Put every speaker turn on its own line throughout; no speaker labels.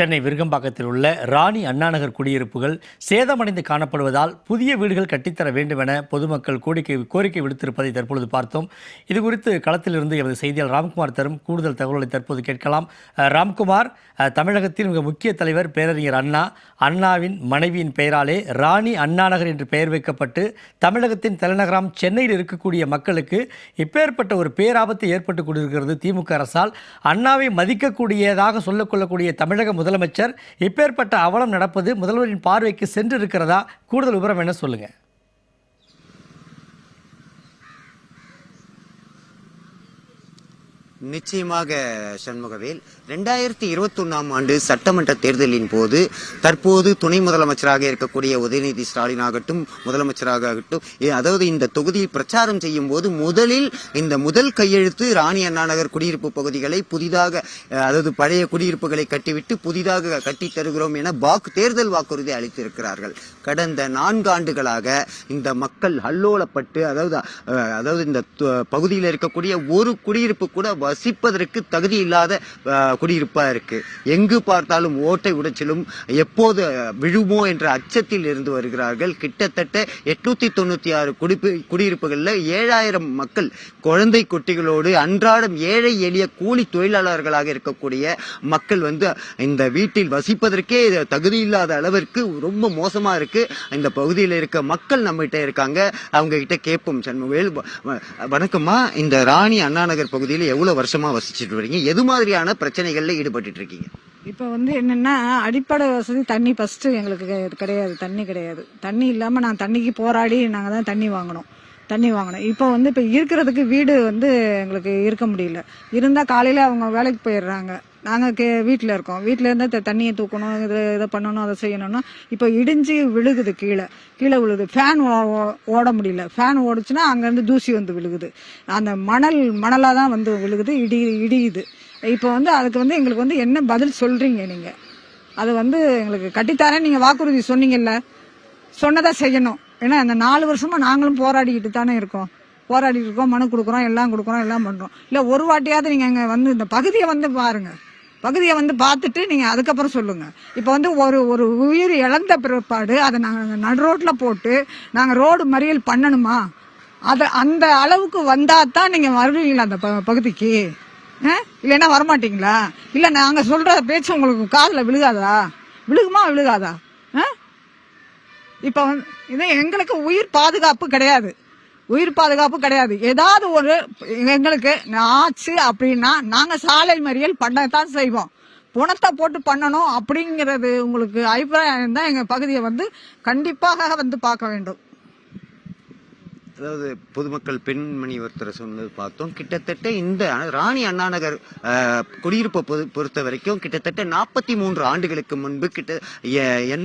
சென்னை விருகம்பாக்கத்தில் உள்ள ராணி அண்ணாநகர் குடியிருப்புகள் சேதமடைந்து காணப்படுவதால் புதிய வீடுகள் கட்டித்தர வேண்டும் என பொதுமக்கள் கோரிக்கை கோரிக்கை விடுத்திருப்பதை தற்பொழுது பார்த்தோம். இது குறித்து களத்திலிருந்து எமது செய்தியாளர் ராம்குமார் தரும் கூடுதல் தகவல்களை தற்போது கேட்கலாம். ராம்குமார் தமிழகத்தின் மிக முக்கிய தலைவர் பேரறிஞர் அண்ணா அண்ணாவின் மனைவியின் பெயராலே ராணி அண்ணாநகர் என்று பெயர் வைக்கப்பட்டு தமிழகத்தின் தலைநகரம் சென்னையில் இருக்கக்கூடிய மக்களுக்கு இப்பேற்பட்ட ஒரு பேராபத்து ஏற்பட்டு கொண்டிருக்கிறது திமுக அரசால். அண்ணாவை மதிக்கக்கூடியதாக சொல்லக்கொள்ளக்கூடிய தமிழக முதல் முதலமைச்சர். இப்பேற்பட்ட அவலம் நடப்பது முதல்வரின் பார்வைக்கு சென்று இருக்கிறதா கூடுதல் விவரம் என்ன சொல்லுங்கள்
நிச்சயமாக சண்முகவேல். ரெண்டாயிரத்தி இருபத்தொன்னாம் ஆண்டு சட்டமன்ற தேர்தலின் போது தற்போது துணை முதலமைச்சராக இருக்கக்கூடிய உதயநிதி ஸ்டாலின் ஆகட்டும் முதலமைச்சராக ஆகட்டும் அதாவது இந்த தொகுதியில் பிரச்சாரம் செய்யும் போது முதலில் இந்த முதல் கையெழுத்து ராணி அண்ணாநகர் குடியிருப்பு பகுதிகளை புதிதாக அதாவது பழைய குடியிருப்புகளை கட்டிவிட்டு புதிதாக கட்டி தருகிறோம் என வாக்கு தேர்தல் வாக்குறுதி அளித்திருக்கிறார்கள். கடந்த நான்கு ஆண்டுகளாக இந்த மக்கள் அல்லோலப்பட்டு அதாவது அதாவது இந்த து- பகுதியில் இருக்கக்கூடிய ஒரு குடியிருப்பு கூட வசிப்பதற்கு தகுதி இல்லாத குடியிருப்பாக இருக்குது எங்கு பார்த்தாலும் ஓட்டை உடைச்சலும் எப்போது விழுமோ என்ற அச்சத்தில் இருந்து வருகிறார்கள். கிட்டத்தட்ட எட்நூத்தி தொண்ணூற்றி ஆறு குடிப்பு குடியிருப்புகளில் ஏழாயிரம் மக்கள் குழந்தை குட்டிகளோடு அன்றாடம் ஏழை எளிய கூலி தொழிலாளர்களாக இருக்கக்கூடிய மக்கள் வந்து இந்த வீட்டில் வசிப்பதற்கே தகுதி இல்லாத அளவிற்கு ரொம்ப மோசமாக இருக்குது இந்த பகுதியில் இருக்க மக்கள் நம்மகிட்ட இருக்காங்க. அவங்க கிட்ட கேட்போம். சண்முகவேல் வணக்கம்மா. இந்த ராணி அண்ணாநகர் பகுதியில் எவ்வளவு வருஷமா வசிச்சுட்டு வரீங்க எது மாதிரியான பிரச்சனைகள்ல ஈடுபட்டு இருக்கீங்க?
இப்போ வந்து என்னன்னா அடிப்படை வசதி தண்ணி ஃபர்ஸ்ட் எங்களுக்கு கெ- கிடையாது தண்ணி கிடையாது. தண்ணி இல்லாம நான் தண்ணிக்கு போராடி நாங்க தான் தண்ணி வாங்கினோம் தண்ணி வாங்கினோம் இப்போ வந்து இப்போ இருக்கிறதுக்கு வீடு வந்து எங்களுக்கு இருக்க முடியல. இருந்தால் காலையில் அவங்க வேலைக்கு போயிடுறாங்க. நாங்கள் கே வீட்டில் இருக்கோம். வீட்டில் இருந்தால் தண்ணியை தூக்கணும் இது இதை பண்ணணும் அதை செய்யணும்னா இப்போ இடிஞ்சு விழுகுது கீழே. கீழே விழுகுது ஃபேன் ஓட முடியல. ஃபேன் ஓடுச்சுன்னா அங்கேருந்து தூசி வந்து விழுகுது. அந்த மணல் மணலாக தான் வந்து விழுகுது. இடி இடியுது. இப்போ வந்து அதுக்கு வந்து எங்களுக்கு வந்து என்ன பதில் சொல்கிறீங்க நீங்கள் அது வந்து எங்களுக்கு கட்டித்தாரேன் நீங்கள் வாக்குறுதி சொன்னீங்கல்ல? சொன்னதாக செய்யணும். ஏன்னா அந்த நாலு வருஷமா நாங்களும் போராடிக்கிட்டு தானே இருக்கோம். போராடிட்டு இருக்கோம் மனு கொடுக்குறோம் எல்லாம் கொடுக்குறோம் எல்லாம் பண்றோம். இல்ல ஒரு வாட்டியாவது நீங்க இங்கே வந்து இந்த பகுதியை வந்து பாருங்க. பகுதியை வந்து பார்த்துட்டு நீங்க அதுக்கப்புறம் சொல்லுங்க. இப்போ வந்து ஒரு ஒரு உயிர் இழந்த பிற்பாடு அதை நாங்கள் நடு போட்டு நாங்க ரோடு மறியல் பண்ணணுமா? அதை அந்த அளவுக்கு வந்தால் தான் நீங்க வருவீங்களா அந்த ப- பகுதிக்கு? ஆ? இல்லைன்னா வரமாட்டீங்களா? இல்ல நாங்க சொல்ற பேச்சு உங்களுக்கு காதில் விழுகாதா? விழுகுமா விழுகாதா? இப்போ வந்து இது எங்களுக்கு உயிர் பாதுகாப்பு கிடையாது. உயிர் பாதுகாப்பு கிடையாது. ஏதாவது ஒரு எங்களுக்கு ஆச்சு அப்படின்னா நாங்கள் சாலை மறியல் பண்ணத்தான் செய்வோம். பணத்தை போட்டு பண்ணணும் அப்படிங்கிறது உங்களுக்கு அபிப்பிராயம் தான் எங்கள் பகுதியை வந்து கண்டிப்பாக வந்து பார்க்க வேண்டும்.
அதாவது பொதுமக்கள் பெண்மணி ஒருத்தரை சொன்னது பார்த்தோம். கிட்டத்தட்ட இந்த ராணி அண்ணாநகர் குடியிருப்பை பொது- பொறுத்த வரைக்கும் கிட்டத்தட்ட நாற்பத்தி மூன்று ஆண்டுகளுக்கு முன்பு கிட்ட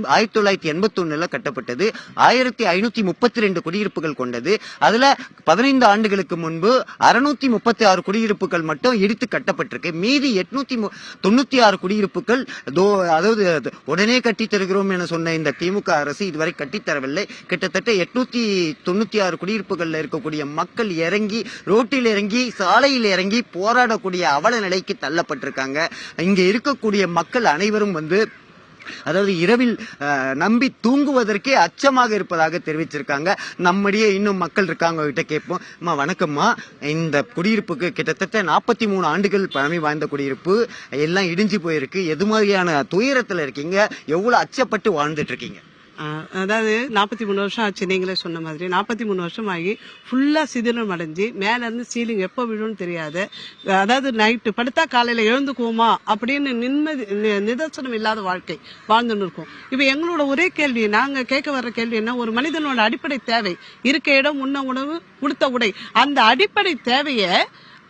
ஆயிரத்தி தொள்ளாயிரத்தி எண்பத்தி ஒண்ணுல கட்டப்பட்டது. ஆயிரத்தி ஐநூத்தி முப்பத்தி ரெண்டு குடியிருப்புகள் கொண்டது. அதுல பதினைந்து ஆண்டுகளுக்கு முன்பு அறுநூத்தி முப்பத்தி ஆறு குடியிருப்புகள் மட்டும் இடித்து கட்டப்பட்டிருக்கு. மீதி எட்நூத்தி தொண்ணூத்தி ஆறு குடியிருப்புகள் அதாவது உடனே கட்டித் தருகிறோம் என சொன்ன இந்த திமுக அரசு இதுவரை கட்டித் தரவில்லை. கிட்டத்தட்ட எட்நூத்தி தொண்ணூத்தி ஆறு குடியிருப்பு குடியிருப்புகளில் இருக்கக்கூடிய மக்கள் இறங்கி ரோட்டில் இறங்கி சாலையில் இறங்கி போராடக்கூடிய அவல நிலைக்கு தள்ளப்பட்டிருக்காங்க. இங்கே இருக்கக்கூடிய மக்கள் அனைவரும் வந்து அதாவது இரவில் நம்பி தூங்குவதற்கே அச்சமாக இருப்பதாக தெரிவிச்சிருக்காங்க. நம்மடியே இன்னும் மக்கள் இருக்காங்க கிட்ட கேட்போம். அம்மா வணக்கம்மா. இந்த குடியிருப்புக்கு கிட்டத்தட்ட நாற்பத்தி மூணு ஆண்டுகள் பழமை வாய்ந்த குடியிருப்பு. எல்லாம் இடிஞ்சு போயிருக்கு. எது மாதிரியான துயரத்தில் இருக்கீங்க? எவ்வளோ அச்சப்பட்டு வாழ்ந்துட்டு இருக்கீங்க?
அதாவது நாற்பத்தி மூணு வருஷம் ஆச்சு நீங்களே சொன்ன மாதிரி. நாற்பத்தி மூணு வருஷம் ஆகி ஃபுல்லாக சிதிலம் அடைஞ்சு மேலேருந்து சீலிங் எப்போ விழும்னு தெரியாது அதாவது நைட்டு படுத்தா காலையில் எழுந்துக்குவோமா அப்படின்னு நிம்மதி நிதர்சனம் இல்லாத வாழ்க்கை வாழ்ந்துன்னு இருக்கோம். இப்போ எங்களோட ஒரே கேள்வி நாங்கள் கேட்க வர்ற கேள்வி என்ன? ஒரு மனிதனோட அடிப்படை தேவை. இருக்க இடம் உண்ண உணவு உடுத்த உடை. அந்த அடிப்படை தேவையை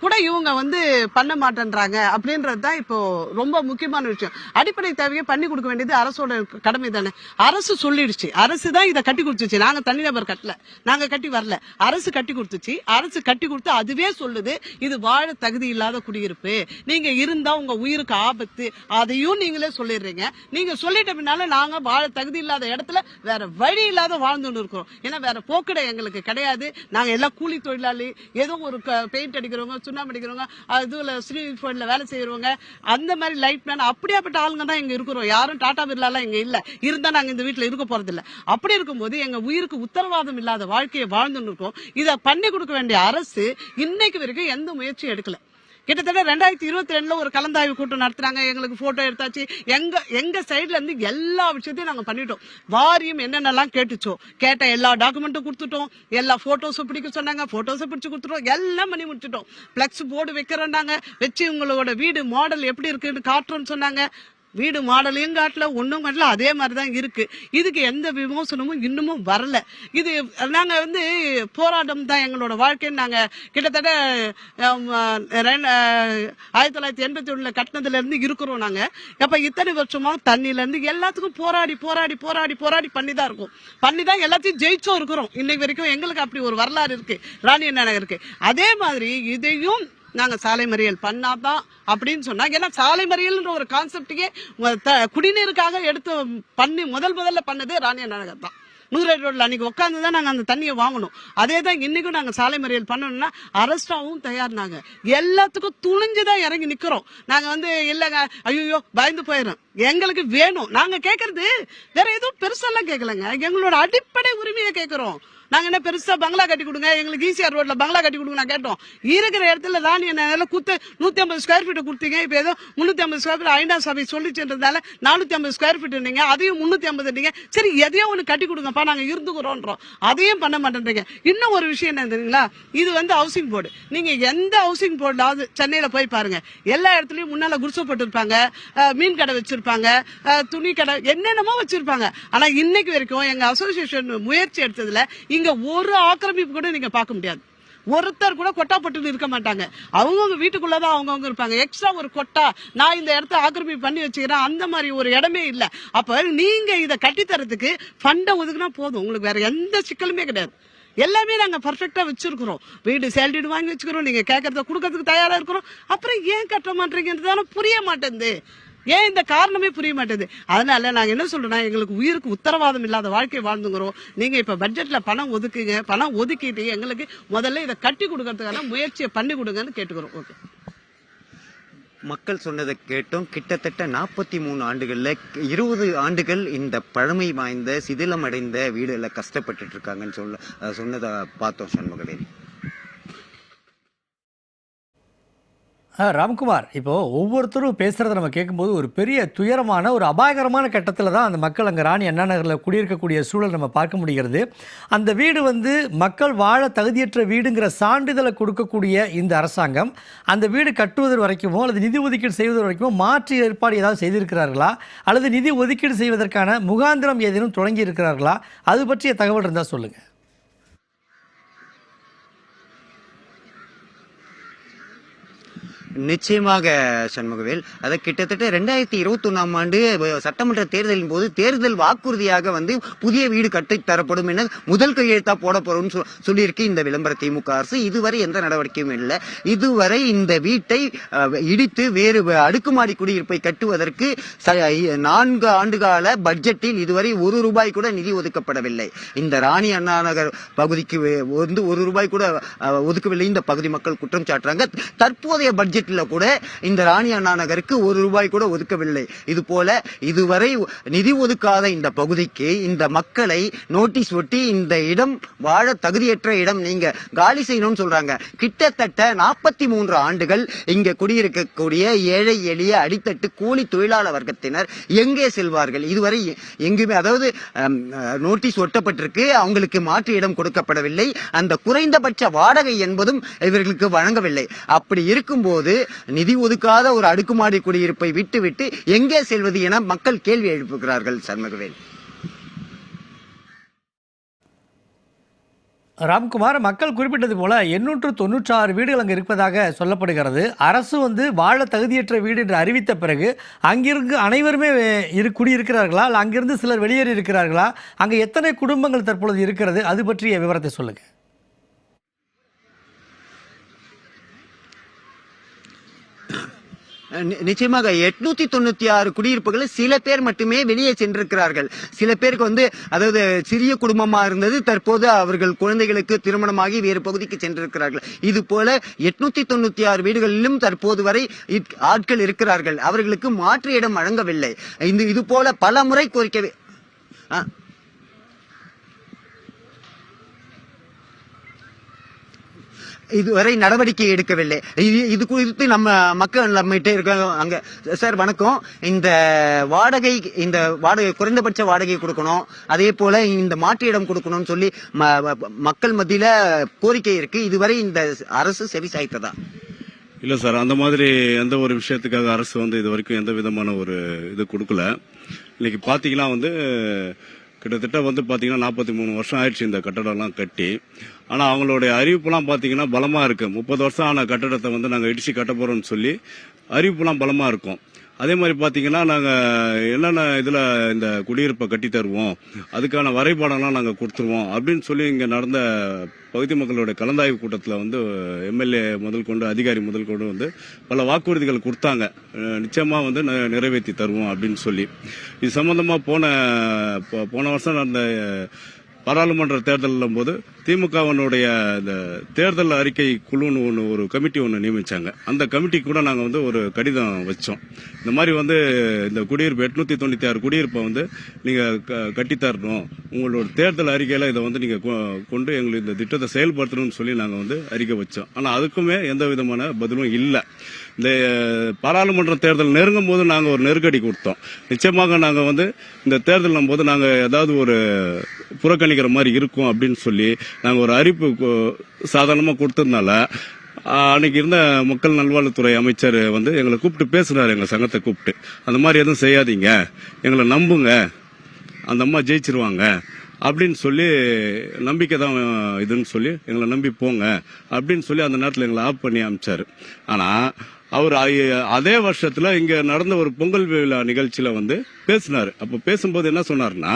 கூட இவங்க வந்து பண்ண மாட்டேன்றாங்க அப்படின்றது தான் இப்போ ரொம்ப முக்கியமான விஷயம். அடிப்படை தேவையை பண்ணி கொடுக்க வேண்டியது அரசோட கடமை தானே. அரசு சொல்லிடுச்சு. அரசு தான் இதை கட்டி கொடுத்துச்சு. நாங்க தனிநபர் கட்டல. நாங்க கட்டி வரல. அரசு கட்டி கொடுத்துச்சு. அரசு கட்டி கொடுத்து அதுவே சொல்லுது இது வாழ தகுதி இல்லாத குடியிருப்பு. நீங்க இருந்தா உங்க உயிருக்கு ஆபத்து. அதையும் நீங்களே சொல்லிடுறீங்க. நீங்க சொல்லிட்ட பின்னால நாங்க வாழ தகுதி இல்லாத இடத்துல வேற வழி இல்லாத வாழ்ந்துட்டு இருக்கிறோம். ஏன்னா வேற போக்கிட எங்களுக்கு கிடையாது. நாங்க எல்லாம் கூலி தொழிலாளி. ஏதோ ஒரு பெயிண்ட் அடிக்கிறவங்க சுண்ணாம்பு அடிக்கிறவங்க இதுல ஸ்ரீ ஃபோனில் வேலை செய்யறவங்க அந்த மாதிரி லைட் மேன் அப்படியாப்பட்ட ஆளுங்க தான் இங்கே இருக்கிறோம். யாரும் டாடா பிர்லாலாம் இங்கே இல்லை. இருந்தால் நாங்கள் இந்த வீட்டில் இருக்க போகிறதில்ல அப்படி இருக்கும்போது எங்கள் உயிருக்கு உத்தரவாதம் இல்லாத வாழ்க்கையை வாழ்ந்துன்னு இருக்கோம். இதை பண்ணி கொடுக்க வேண்டிய அரசு இன்னைக்கு வரைக்கும் எந்த முயற்சியும் எடுக்கலை. கிட்டத்தட்ட ரெண்டாயிரத்தி இருபத்தி ரெண்டுல ஒரு கலந்தாய்வு கூட்டம் நடத்துறாங்க எங்களுக்கு போட்டோ எடுத்தாச்சு. எங்க எங்க சைட்ல இருந்து எல்லா விஷயத்தையும் நாங்க பண்ணிட்டோம். வாரியம் என்னென்னலாம் கேட்டுச்சோ கேட்ட எல்லா டாக்குமெண்ட்டும் கொடுத்துட்டோம். எல்லா போட்டோஸும் பிடிக்க சொன்னாங்க. போட்டோஸும் பிடிச்சு கொடுத்துட்டோம். எல்லாம் பண்ணி முடிச்சிட்டோம். பிளக்ஸ் போர்டு வைக்கிறோம்னாங்க வச்சு உங்களோட வீடு மாடல் எப்படி இருக்குன்னு காட்டுறோம்னு சொன்னாங்க. வீடு மாடலையும் காட்டல ஒன்றும் காட்டல அதே மாதிரி தான் இருக்குது இதுக்கு எந்த விமோசனமும் இன்னமும் வரல. இது நாங்கள் வந்து போராட்டம் தான் எங்களோட வாழ்க்கைன்னு நாங்கள் கிட்டத்தட்ட ஆயிரத்தி தொள்ளாயிரத்தி எண்பத்தி ஒன்றில் கட்டினதுலேருந்து இருக்கிறோம் நாங்கள் அப்போ இத்தனை வருஷமாக தண்ணியிலேருந்து எல்லாத்துக்கும் போராடி போராடி போராடி போராடி பண்ணி தான் இருக்கும். பண்ணி தான் எல்லாத்தையும் ஜெயிச்சும் இருக்கிறோம். இன்னைக்கு வரைக்கும் எங்களுக்கு அப்படி ஒரு வரலாறு இருக்குது ராணி அண்ணா இருக்குது அதே மாதிரி இதையும் நாங்கள் சாலை மறியல் பண்ணாதான் அப்படின்னு சொன்னாங்க ஏன்னா சாலை மறியல்ன்ற ஒரு கான்செப்டுக்கே குடிநீருக்காக எடுத்து பண்ணி முதல் முதல்ல பண்ணது ராணியா நகர் தான். நூறு ரோட்ல அன்னைக்கு உட்காந்து தான் நாங்கள் அந்த தண்ணியை வாங்கணும். அதே தான் இன்னைக்கும் நாங்கள் சாலை மறியல் பண்ணணும்னா அரெஸ்டாவும் தயார்னாங்க. எல்லாத்துக்கும் துணிஞ்சு தான் இறங்கி நிற்கிறோம் நாங்கள் வந்து இல்லைங்க ஐயோ பயந்து போயிடும் எங்களுக்கு வேணும். நாங்கள் கேட்குறது வேற எதுவும் பெருசெல்லாம் கேட்கலங்க எங்களோட அடிப்படை உரிமையை கேட்குறோம் நாங்க என்ன பெருசா பங்களா கட்டி கொடுங்க? எங்களுக்கு ஈசிஆர் ரோட்ல பங்களா கட்டி கொடுங்க நான் கேட்டோம். இருக்கிற இடத்துல ராணி என்ன குத்து நூத்தி ஐம்பது ஸ்கொயர் ஃபீட் கொடுத்தீங்க. இப்ப ஏதோ முன்னூத்தி ஐம்பது ஸ்கொயர் ஃபீட் ஐநா சபை சொல்லிச்சுன்றதால நானூத்தி ஐம்பது ஸ்கொயர் ஃபீட் நீங்க அதையும் முன்னூத்தி ஐம்பது சரி எதையோ ஒண்ணு கட்டி கொடுங்கப்பா நாங்க இருந்துக்கிறோன்றோம். அதையும் பண்ண மாட்டேன்றீங்க. இன்னும் ஒரு விஷயம் என்ன தெரியுங்களா? இது வந்து ஹவுசிங் போர்டு நீங்க எந்த ஹவுசிங் போர்டாவது சென்னையில போய் பாருங்க. எல்லா இடத்துலயும் முன்னால குடிசை போட்டிருப்பாங்க மீன் கடை வச்சிருப்பாங்க துணி கடை என்னென்னமோ வச்சிருப்பாங்க. ஆனா இன்னைக்கு வரைக்கும் எங்க அசோசியேஷன் முயற்சி எடுத்ததுல இங்க ஒரு ஆக்கிரமிப்பு கூட நீங்க பார்க்க முடியாது. ஒருத்தர் கூட கொட்டா போட்டுன்னு இருக்க மாட்டாங்க. அவங்கவுங்க வீட்டுக்குள்ளதான் அவங்கவுங்க இருப்பாங்க. எக்ஸ்ட்ரா ஒரு கொட்டா நான் இந்த இடத்த ஆக்கிரமிப்பு பண்ணி வச்சுக்கிறேன் அந்த மாதிரி ஒரு இடமே இல்லை. அப்ப நீங்க இதை கட்டித்தரத்துக்கு ஃபண்டை ஒதுக்குனா போதும். உங்களுக்கு வேற எந்த சிக்கலுமே கிடையாது. எல்லாமே நாங்கள் பர்ஃபெக்டாக வச்சுருக்குறோம். வீடு சேல்டிடு வாங்கி வச்சுக்கிறோம். நீங்கள் கேட்கறத கொடுக்கறதுக்கு தயாராக இருக்கிறோம். அப்புறம் ஏன் கட்ட மாட்டீங்கன்றதால புரிய மாட்டேங்குது. ஏன் இந்த காரணமே புரிய மாட்டேது அதனால நாங்க என்ன சொல்றோம்னா எங்களுக்கு உயிருக்கு உத்தரவாதம் இல்லாத வாழ்க்கை வாழ்ந்துங்கிறோம். நீங்க இப்ப பட்ஜெட்ல பணம் ஒதுக்குங்க. பணம் ஒதுக்கிட்டு எங்களுக்கு முதல்ல இதை கட்டி கொடுக்கறதுக்கான முயற்சியை பண்ணி கொடுங்கன்னு கேட்டுக்கிறோம். ஓகே.
மக்கள் சொன்னதை கேட்டோம். கிட்டத்தட்ட நாற்பத்தி மூணு ஆண்டுகளில் இருபது ஆண்டுகள் இந்த பழமை வாய்ந்த சிதிலமடைந்த வீடுல கஷ்டப்பட்டுட்டு இருக்காங்கன்னு சொல்ல சொன்னதை பார்த்தோம் சண்முகவேல்.
ராம்குமார் இப்போது ஒவ்வொருத்தரும் பேசுகிறத நம்ம கேட்கும்போது ஒரு பெரிய துயரமான ஒரு அபாயகரமான கட்டத்தில் தான் அந்த மக்கள் அங்கே ராணி அண்ணா நகரில் குடியிருக்கக்கூடிய சூழல் நம்ம பார்க்க முடிகிறது. அந்த வீடு வந்து மக்கள் வாழ தகுதியற்ற வீடுங்கிற சான்றிதழை கொடுக்கக்கூடிய இந்த அரசாங்கம் அந்த வீடு கட்டுவதற்கு வரைக்குமோ அல்லது நிதி ஒதுக்கீடு செய்வதற்கு வரைக்குமோ மாற்று ஏற்பாடு ஏதாவது செய்திருக்கிறார்களா? அல்லது நிதி ஒதுக்கீடு செய்வதற்கான முகாந்திரம் ஏதேனும் தொடங்கி இருக்கிறார்களா? அது பற்றிய தகவல் இருந்தால் சொல்லுங்கள்
நிச்சயமாக சண்முகவேல். அதை கிட்டத்தட்ட ரெண்டாயிரத்தி இருபத்தி ஒன்றாம் ஆண்டு சட்டமன்ற தேர்தலின் போது தேர்தல் வாக்குறுதியாக வந்து புதிய வீடு கட்டி தரப்படும் என முதல் கையெழுத்தா போடப்படும் சொல்லியிருக்கு இந்த விளம்பர திமுக அரசு. இதுவரை எந்த நடவடிக்கையும் இல்லை. இதுவரை இந்த வீட்டை இடித்து வேறு அடுக்குமாடி குடியிருப்பை கட்டுவதற்கு நான்கு ஆண்டுகால பட்ஜெட்டில் இதுவரை ஒரு ரூபாய் கூட நிதி ஒதுக்கப்படவில்லை. இந்த ராணி அண்ணா நகர் பகுதிக்கு வந்து ஒரு ரூபாய் கூட ஒதுக்கவில்லை. இந்த பகுதி மக்கள் குற்றம் சாட்டுறாங்க. தற்போதைய பட்ஜெட் பட்ஜெட்ல கூட இந்த ராணி அண்ணா நகருக்கு ஒரு ரூபாய் கூட ஒதுக்கவில்லை. இது போல இதுவரை நிதி ஒதுக்காத இந்த பகுதிக்கு இந்த மக்களை நோட்டீஸ் ஒட்டி இந்த இடம் வாழ தகுதியற்ற இடம் நீங்க காலி செய்யணும்னு சொல்றாங்க. கிட்டத்தட்ட நாற்பத்தி மூன்று ஆண்டுகள் இங்க குடியிருக்கக்கூடிய ஏழை எளிய அடித்தட்டு கூலி தொழிலாளர் வர்க்கத்தினர் எங்கே செல்வார்கள்? இதுவரை எங்குமே அதாவது நோட்டீஸ் ஒட்டப்பட்டிருக்கு. அவங்களுக்கு மாற்று இடம் கொடுக்கப்படவில்லை. அந்த குறைந்தபட்ச வாடகை என்பதும் இவர்களுக்கு வழங்கவில்லை. அப்படி இருக்கும்போது நிதி ஒதுக்காத ஒரு அடுக்குமாடி குடியிருப்பை விட்டுவிட்டு எங்கே செல்வது என மக்கள் கேள்வி எழுப்புகிறார்கள் சண்முகவேல்
ராம்குமார் மக்கள் குறிப்பிட்டது போல எண்ணூற்று தொண்ணூற்றாறு வீடுகள் அங்கே இருப்பதாக சொல்லப்படுகிறது. அரசு வந்து வாழ தகுதியற்ற வீடு என்று அறிவித்த பிறகு அங்கிருந்து அனைவருமே இரு குடியிருக்கிறார்களா? இல்லை அங்கிருந்து சிலர் வெளியேறி இருக்கிறார்களா அங்கே எத்தனை குடும்பங்கள் தற்பொழுது இருக்கிறது? அது பற்றிய விவரத்தை
சொல்லுங்கள் நிச்சயமாக எட்நூத்தி தொண்ணூத்தி ஆறு குடியிருப்புகள் சில பேர் மட்டுமே வெளியே சென்றிருக்கிறார்கள். சில பேருக்கு வந்து அதாவது சிறிய குடும்பமா இருந்தது தற்போது அவர்கள் குழந்தைகளுக்கு திருமணமாகி வேறு பகுதிக்கு சென்றிருக்கிறார்கள். இது போல எட்நூத்தி தொண்ணூத்தி ஆறு வீடுகளிலும் தற்போது வரை இட்- ஆட்கள் இருக்கிறார்கள். அவர்களுக்கு மாற்று இடம் வழங்கவில்லை. இந்த இது போல பல முறை கோரிக்கை இதுவரை நடவடிக்கை எடுக்கவில்லை. இது இது குறித்து நம்ம மக்கள் நம்மகிட்ட இருக்க அங்கே சார் வணக்கம். இந்த வாடகை இந்த வாடகை குறைந்தபட்ச வாடகை கொடுக்கணும். அதே போல இந்த மாற்று இடம் கொடுக்கணும்னு சொல்லி ம- மக்கள் மத்தியில் கோரிக்கை இருக்கு. இதுவரை இந்த அரசு செவி சாய்த்ததா?
இல்லை சார் அந்த மாதிரி எந்த ஒரு விஷயத்துக்காக அரசு வந்து இது வரைக்கும் எந்த விதமான ஒரு இது கொடுக்கல. இன்னைக்கு பார்த்தீங்கன்னா வந்து கிட்டத்தட்ட வந்து பாத்தீங்கன்னா நாற்பத்தி மூணு வருஷம் ஆயிடுச்சு இந்த கட்டடம்லாம் கட்டி. ஆனா அவங்களுடைய அறிவிப்புலாம் பாத்தீங்கன்னா பலமா இருக்கு. முப்பது வருஷம் ஆன கட்டடத்தை வந்து நாங்க இடிச்சு கட்ட போறோம்னு சொல்லி அறிவிப்புலாம் பலமா இருக்கும். அதே மாதிரி பாத்தீங்கன்னா நாங்க என்னென்ன இதுல இந்த குடியிருப்பை கட்டி தருவோம் அதுக்கான வரைபடம்லாம் நாங்க கொடுத்துருவோம் அப்படின்னு சொல்லி இங்க நடந்த பகுதி மக்களுடைய கலந்தாய்வு கூட்டத்தில் வந்து எம்எல்ஏ முதல் கொண்டு அதிகாரி முதல் கொண்டு வந்து பல வாக்குறுதிகள் கொடுத்தாங்க. நிச்சயமாக வந்து நிறைவேற்றி தருவோம் அப்படின்னு சொல்லி. இது சம்மந்தமாக போன போன வருஷம் நடந்த பாராளுமன்ற தேர்தலும் போது திமுகவனுடைய இந்த தேர்தல் அறிக்கை குழுன்னு ஒன்று ஒரு கமிட்டி ஒன்று நியமிச்சாங்க. அந்த கமிட்டி கூட நாங்கள் வந்து ஒரு கடிதம் வச்சோம். இந்த மாதிரி வந்து இந்த குடியிருப்பு எட்நூத்தி தொண்ணூத்தி ஆறு குடியிருப்பை வந்து நீங்கள் கட்டித்தரணும். உங்களோட தேர்தல் அறிக்கையில் இதை வந்து நீங்கள் கொண்டு எங்களுக்கு இந்த திட்டத்தை செயல்படுத்தணும்னு சொல்லி நாங்கள் வந்து அறிக்கை வச்சோம். ஆனால் அதுக்குமே எந்த விதமான பதிலும் இல்லை. இந்த பாராளுமன்ற தேர்தல் நெருங்கும் போது நாங்கள் ஒரு நெருக்கடி கொடுத்தோம். நிச்சயமாக நாங்கள் வந்து இந்த தேர்தல் போது நாங்கள் ஏதாவது ஒரு புறக்கணிக்கிற மாதிரி இருக்கும் அப்படின்னு சொல்லி நாங்கள் ஒரு அறிவிப்பு சாதாரணமாக கொடுத்ததுனால அன்னைக்கு இருந்த மக்கள் நல்வாழ்வுத்துறை அமைச்சர் வந்து எங்களை கூப்பிட்டு பேசுனார் எங்கள் சங்கத்தை கூப்பிட்டு. அந்த மாதிரி எதுவும் செய்யாதீங்க. எங்களை நம்புங்க. அந்த அம்மா ஜெயிச்சிருவாங்க. அப்படின்னு சொல்லி நம்பிக்கை தான் இதுன்னு சொல்லி எங்களை நம்பி போங்க. அப்படின்னு சொல்லி அந்த நேரத்தில் எங்களை ஆஃப் பண்ணி அமிச்சார். ஆனால் அவர் அதே வருஷத்தில் இங்கே நடந்த ஒரு பொங்கல் விழா நிகழ்ச்சியில் வந்து பேசினார். அப்போ பேசும்போது என்ன சொன்னார்னா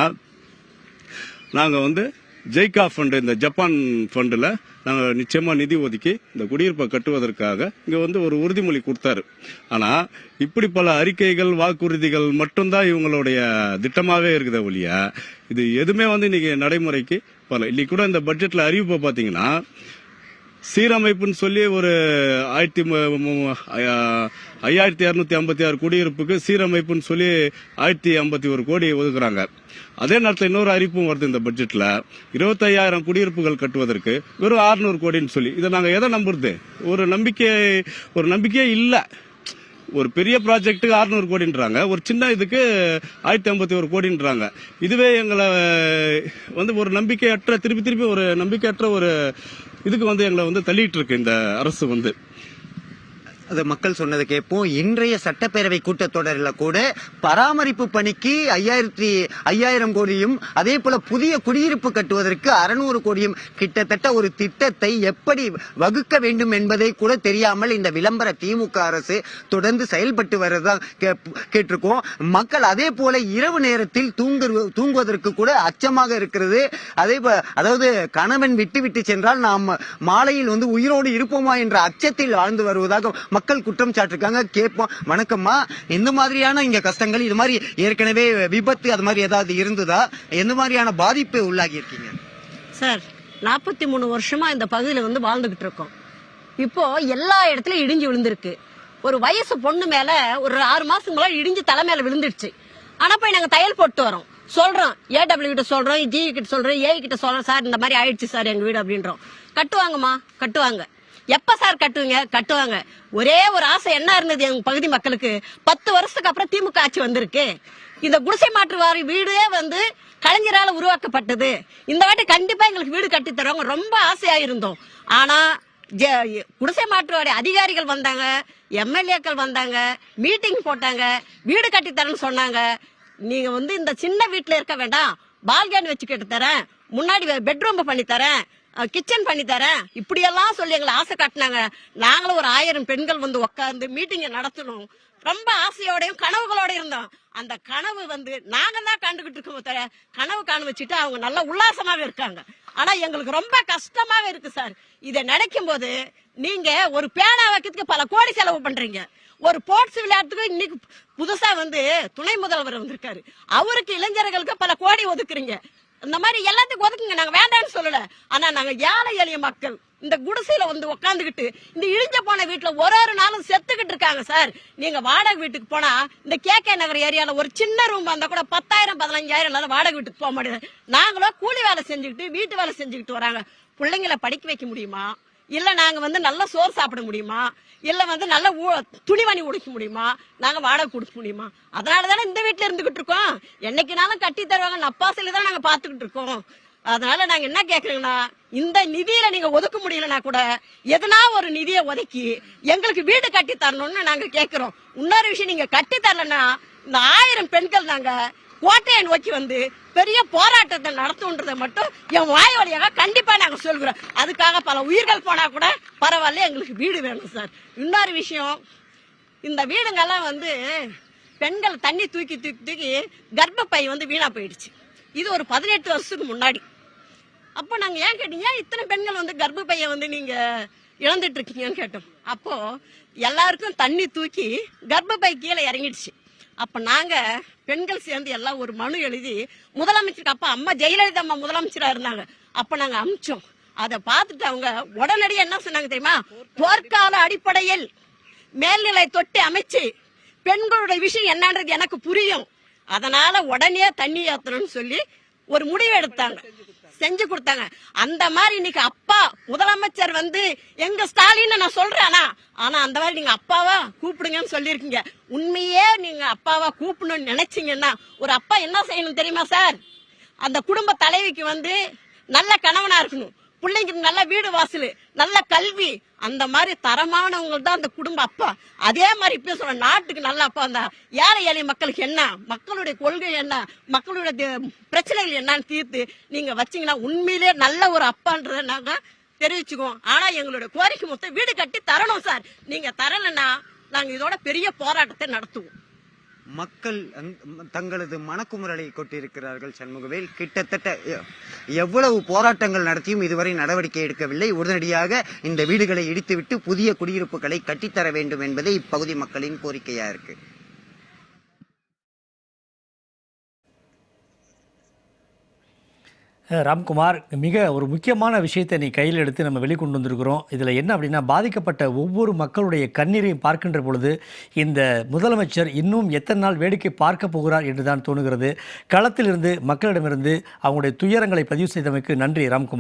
நாங்கள் வந்து ஜெய்கா ஃபண்டு இந்த ஜப்பான் ஃபண்டில் நாங்கள் நிச்சயமாக நிதி ஒதுக்கி இந்த குடியிருப்பை கட்டுவதற்காக இங்கே வந்து ஒரு உறுதிமொழி கொடுத்தாரு. ஆனால் இப்படி பல அறிக்கைகள் வாக்குறுதிகள் மட்டும்தான் இவங்களுடைய திட்டமாகவே இருக்குதே ஒழிய இது எதுவுமே வந்து இன்னைக்கு நடைமுறைக்கு வரல. இன்னைக்கு கூட இந்த பட்ஜெட்டில் அறிவிப்பை பார்த்தீங்கன்னா சீரமைப்புன்னு சொல்லி ஒரு ஆயிரத்தி ஐயாயிரத்தி இரநூத்தி ஐம்பத்தி ஆறு குடியிருப்புக்கு சீரமைப்புன்னு சொல்லி ஆயிரத்தி ஐம்பத்தி ஒரு கோடி ஒதுக்குறாங்க. அதே நேரத்தில் இன்னொரு அறிவிப்பும் வருது இந்த பட்ஜெட்ல இருபத்தையாயிரம் குடியிருப்புகள் கட்டுவதற்கு வெறும் 600 கோடின்னு சொல்லி. இதை நாங்கள் எதை நம்புறது? ஒரு நம்பிக்கை ஒரு நம்பிக்கையே இல்லை. ஒரு பெரிய ப்ராஜெக்ட்டுக்கு 600 கோடின்றாங்க. ஒரு சின்ன இதுக்கு ஆயிரத்தி ஐம்பத்தி ஒரு கோடின்றாங்க. இதுவே எங்களை வந்து ஒரு நம்பிக்கையற்ற திருப்பி திருப்பி ஒரு நம்பிக்கையற்ற ஒரு இதுக்கு வந்து எங்களை வந்து தள்ளிட்டு இருக்கு இந்த அரசு வந்து.
அது மக்கள் சொன்னதை கேட்போம். இன்றைய சட்டப்பேரவை கூட்டத்தொடரில் கூட பராமரிப்பு பணிக்கு ஐயாயிரத்தி ஐயாயிரம் கோடியும் அதே போல புதிய குடியிருப்பு கட்டுவதற்கு அறுநூறு கோடியும் கிட்டத்தட்ட ஒரு திட்டத்தை எப்படி வகுக்க வேண்டும் என்பதை கூட தெரியாமல் இந்த விளம்பர திமுக அரசு தொடர்ந்து செயல்பட்டு வரதா கேட்டிருக்கோம். மக்கள் அதே போல இரவு நேரத்தில் தூங்கு தூங்குவதற்கு கூட அச்சமாக இருக்கிறது. அதே அதாவது கணவன் விட்டு விட்டு சென்றால் நாம் மாலையில் வந்து உயிரோடு இருப்போமா என்ற அச்சத்தில் வாழ்ந்து வருவதாக மக்கள் குற்றம் சாட்டிருக்காங்க. கேட்போம் வணக்கம்மா. எந்த மாதிரியான இங்க கஷ்டங்கள்? இது மாதிரி ஏற்கனவே விபத்து அது மாதிரி ஏதாவது இருந்ததா? எந்த மாதிரியான பாதிப்பு உள்ளாகி இருக்கீங்க
சார் நாற்பத்தி மூணு வருஷமா இந்த பகுதியில வந்து வாழ்ந்துகிட்டு இருக்கோம். இப்போ எல்லா இடத்துலயும் இடிஞ்சு விழுந்திருக்கு. ஒரு வயசு பொண்ணு மேல ஒரு ஆறு மாசத்துக்கு முன்னாடி இடிஞ்சு தலை மேல விழுந்துடுச்சு. ஆனா போய் நாங்க தையல் போட்டு வரோம். சொல்றோம். ஏடபிள்யூ கிட்ட சொல்றோம். ஜி கிட்ட சொல்றோம். ஏ கிட்ட சொல்றோம். சார் இந்த மாதிரி ஆயிடுச்சு சார் எங்க வீடு அப்படின்றோம். கட்டுவாங்கம்மா. கட்டுவாங்க. எப்ப சார் கட்டுவீங்க? கட்டுவாங்க. ஒரே ஒரு ஆசை என்ன இருந்தது எங்க பகுதி மக்களுக்கு? பத்து வருஷத்துக்கு அப்புறம் திமுக ஆட்சி வந்திருக்கு. இந்த குடிசை மாற்று வாரி வீடே வந்து கலைஞரால உருவாக்கப்பட்டது. இந்த வாட்டி கண்டிப்பா எங்களுக்கு வீடு கட்டி தருவாங்க ரொம்ப ஆசையா இருந்தோம் ஆனா குடிசை மாற்றுவாரி அதிகாரிகள் வந்தாங்க எம்எல்ஏக்கள் வந்தாங்க மீட்டிங் போட்டாங்க வீடு கட்டி தரேன்னு சொன்னாங்க. நீங்க வந்து இந்த சின்ன வீட்டுல இருக்க வேண்டாம். பால்கனி வச்சு கேட்டு தரேன். முன்னாடி பெட்ரூம் பண்ணி தரேன். கிச்சன் பண்ணி தரேன். இப்படியெல்லாம் சொல்லி எங்களை ஆசை காட்டினாங்க. நாங்களும் ஒரு ஆயிரம் பெண்கள் வந்து உட்காந்து மீட்டிங்கை நடத்தணும். ரொம்ப ஆசையோடையும் கனவுகளோட இருந்தோம். அந்த கனவு வந்து நாங்க தான் கண்டுகிட்டு இருக்கோம் தர கனவு காண வச்சுட்டு அவங்க நல்லா உல்லாசமாவே இருக்காங்க. ஆனா எங்களுக்கு ரொம்ப கஷ்டமாவே இருக்கு சார். இதை நினைக்கும் போது நீங்க ஒரு பேனா வைக்கிறதுக்கு பல கோடி செலவு பண்றீங்க. ஒரு ஸ்போர்ட்ஸ் விளையாட்டுக்கு இன்னைக்கு புதுசா வந்து துணை முதல்வர் வந்திருக்காரு. அவருக்கு இளைஞர்களுக்கு பல கோடி ஒதுக்குறீங்க. இந்த மாதிரி எல்லாத்துக்கும் ஒதுக்குங்க. நாங்க வேண்டாம்னு சொல்லல. ஆனா நாங்க ஏழை எளிய மக்கள். இந்த குடிசையில வந்து உக்காந்துக்கிட்டு இந்த இழிஞ்ச போன வீட்டுல ஒரு ஒரு நாளும் செத்துக்கிட்டு இருக்காங்க சார். நீங்க வாடகை வீட்டுக்கு போனா இந்த கே கே நகர் ஏரியால ஒரு சின்ன ரூம் வந்தா கூட பத்தாயிரம் பதினஞ்சாயிரம் வாடகை வீட்டுக்கு போக முடியாது. நாங்களும் கூலி வேலை செஞ்சுக்கிட்டு வீட்டு வேலை செஞ்சுக்கிட்டு வராங்க. பிள்ளைங்களை படிக்க வைக்க முடியுமா? இல்லை நாங்கள் வந்து நல்ல சோறு சாப்பிட முடியுமா? இல்லை வந்து நல்ல ஊ- துணிமணி உடைக்க முடியுமா? நாங்கள் வாடகை கொடுக்க முடியுமா? அதனால தானே இந்த வீட்டில் இருந்துக்கிட்டு இருக்கோம். என்னைக்குனாலும் கட்டி தருவாங்க. நப்பாசில தான் நாங்கள் பார்த்துக்கிட்டு இருக்கோம். அதனால நாங்க என்ன கேக்குறோங்கன்னா இந்த நிதியில நீங்க ஒதுக்க முடியலனா கூட எதனா ஒரு நிதியை ஒதுக்கி எங்களுக்கு வீடு கட்டி தரணும்னு நாங்க கேக்குறோம். இன்னொரு விஷயம் நீங்க கட்டி தரலன்னா இந்த ஆயிரம் பெண்கள் நாங்க கோட்டையை நோக்கி வந்து பெரிய போராட்டத்தை நடத்துன்றதை மட்டும் என் வாய் வழியாக கண்டிப்பா நாங்க சொல்கிறோம். அதுக்காக பல உயிர்கள் போனா கூட பரவாயில்ல எங்களுக்கு வீடு வேணும் சார். இன்னொரு விஷயம் இந்த வீடுங்கெல்லாம் வந்து பெண்கள் தண்ணி தூக்கி தூக்கி தூக்கி கர்ப்பப்பை வந்து வீணா போயிடுச்சு. இது ஒரு பதினெட்டு வருஷத்துக்கு முன்னாடி. அப்போ நாங்க ஏன் கேட்டீங்க? இத்தனை பெண்கள் வந்து கர்ப்பப்பையை வந்து நீங்க இழந்துட்டு இருக்கீங்கன்னு கேட்டோம். அப்போ எல்லாருக்கும் தண்ணி தூக்கி கர்ப்பப்பை கீழே இறங்கிடுச்சு. அப்ப நாங்க பெண்கள் சேர்ந்து எல்லாம் ஒரு மனு எழுதி முதலமைச்சருக்கு அப்ப அம்மா ஜெயலலிதா அம்மா முதலமைச்சரா இருந்தாங்க. அப்ப நாங்க அமிச்சோம். அதை பார்த்துட்டு அவங்க உடனடியாக என்ன சொன்னாங்க தெரியுமா? போர்க்கால அடிப்படையில் மேல்நிலை தொட்டி அமைச்சு பெண்களுடைய விஷயம் என்னன்றது எனக்கு புரியும். அதனால உடனே தண்ணி ஏத்தணும்னு சொல்லி ஒரு முடிவு எடுத்தாங்க. செஞ்சு கொடுத்தாங்க. அந்த மாதிரி இன்னைக்கு அப்பா முதலமைச்சர் வந்து எங்க ஸ்டாலின் நான் சொல்றேனா? ஆனா அந்த மாதிரி நீங்க அப்பாவா கூப்பிடுங்கன்னு சொல்லியிருக்கீங்க. உண்மையே நீங்க அப்பாவா கூப்பிடணும்னு நினைச்சீங்கன்னா ஒரு அப்பா என்ன செய்யணும் தெரியுமா சார்? அந்த குடும்ப தலைவிக்கு வந்து நல்ல கணவனா இருக்கணும். பிள்ளைங்க நல்ல வீடு வாசல் நல்ல கல்வி. அந்த மாதிரி தரமானவங்க தான் அந்த குடும்ப அப்பா. அதே மாதிரி இப்ப சொல்ற நாட்டுக்கு நல்ல அப்பா அந்த ஏழை ஏழை மக்களுக்கு என்ன? மக்களுடைய கொள்கை என்ன? மக்களுடைய பிரச்சனைகள் என்னன்னு தீர்த்து நீங்க வச்சீங்கன்னா உண்மையிலே நல்ல ஒரு அப்பான்றதை நாங்க தெரிவிச்சுக்குவோம். ஆனா எங்களுடைய கோரிக்கை மொத்தம் வீடு கட்டி தரணும் சார். நீங்க தரலன்னா நாங்க இதோட பெரிய போராட்டத்தை நடத்துவோம்.
மக்கள் தங்களது மனக்குமுறலை கொட்டிருக்கிறார்கள் சண்முகவேல். கிட்டத்தட்ட எவ்வளவு போராட்டங்கள் நடத்தியும் இதுவரை நடவடிக்கை எடுக்கவில்லை. உடனடியாக இந்த வீடுகளை இடித்துவிட்டு புதிய குடியிருப்புகளை கட்டித்தர வேண்டும் என்பதே இப்பகுதி மக்களின் கோரிக்கையா இருக்கு.
ராம்குமார் மிக ஒரு முக்கியமான விஷயத்தை நீ கையில் எடுத்து நம்ம வெளிக்கொண்டு வந்திருக்கிறோம். இதில் என்ன அப்படின்னா பாதிக்கப்பட்ட ஒவ்வொரு மக்களுடைய கண்ணீரையும் பார்க்கின்ற பொழுது இந்த முதலமைச்சர் இன்னும் எத்தனை நாள் வேடிக்கை பார்க்க போகிறார் என்று தான் தோணுகிறது. களத்திலிருந்து மக்களிடமிருந்து அவங்களுடைய துயரங்களை பதிவு செய்தமைக்கு நன்றி ராம்குமார்.